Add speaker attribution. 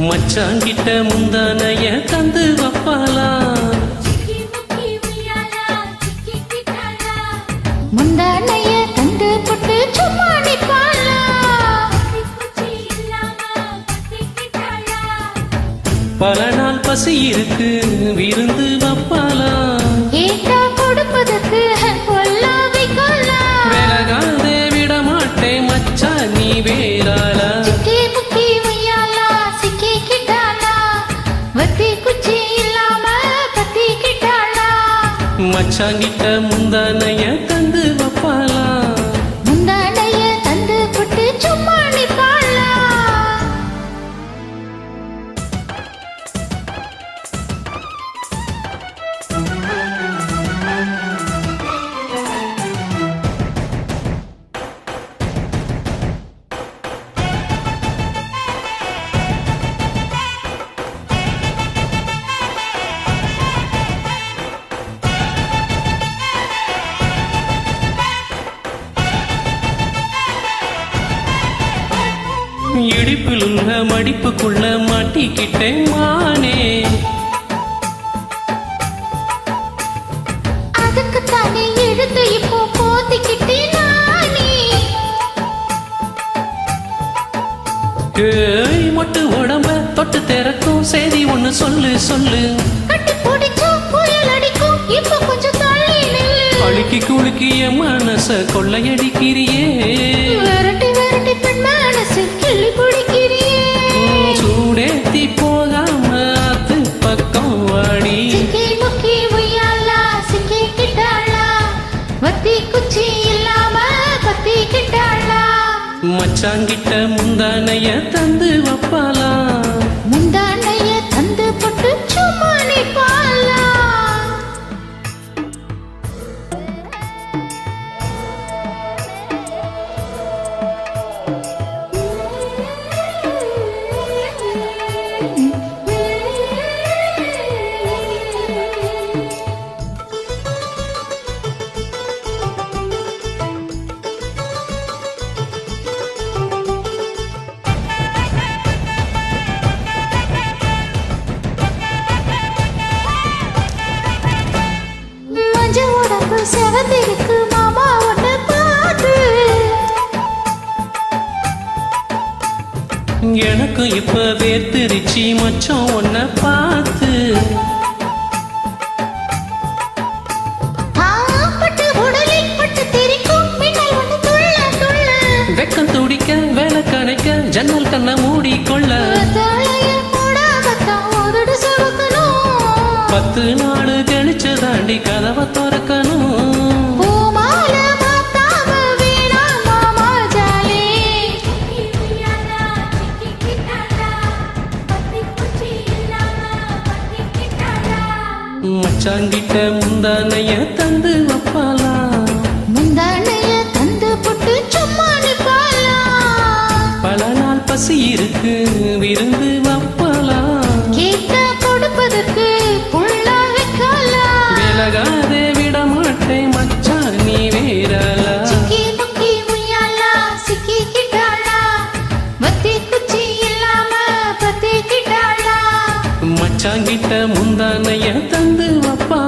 Speaker 1: மச்சாங்கிட்ட முந்தானைய தந்து வப்பாலா
Speaker 2: முந்தானைய தந்து புட்டு சும்மா
Speaker 1: பல நாள் பசி இருக்கு விருந்து மச்சாங்கிட்ட முந்தானைய இடிப்பில் உள்ள மடிப்புக்குள்ள மாட்டிக்கிட்டேன் மானே.
Speaker 2: அதுக்கு தானே எடுத்து இப்போ போத்திக்கிட்டு நானே.
Speaker 1: ஏய் மொட்டு உடம்ப தொட்டு திறக்கும் செய்தி ஒண்ணு சொல்லு சொல்லு. அழுக்கி குலுக்கிய மனச கொள்ளையடிக்கிறியே.
Speaker 2: பிடிக்கிறியே
Speaker 1: உம், சூடேத்தி போகாம ஆத்து பக்கம் வாடி.
Speaker 2: முக்கி உய்யாலா சிக்கி கிட்டாளா. வத்தி குச்சி இல்லாம பத்தி கிட்டாளா.
Speaker 1: மச்சாங்கிட்ட முந்தானைய தந்து வப்பாலா
Speaker 2: முந்தானைய தந்து போட்டு செவந்திருக்கு மாமா உன்னை பார்த்து.
Speaker 1: எனக்கு இப்ப வேர்த்திருச்சி மச்சம் உன்ன பார்த்து. வெக்கம் துடிக்க வேலை கணைக்க ஜன்னல் கண்ண மூடிக்கொள்ள. பத்து நாடு மச்சாங்கிட்ட முந்தானைய தந்து வப்பாலா
Speaker 2: முந்தானைய தந்து புட்டு சும்மா
Speaker 1: பல நாள் பசி இருக்கு விருந்து
Speaker 2: துணைய தந்து
Speaker 1: அப்பா.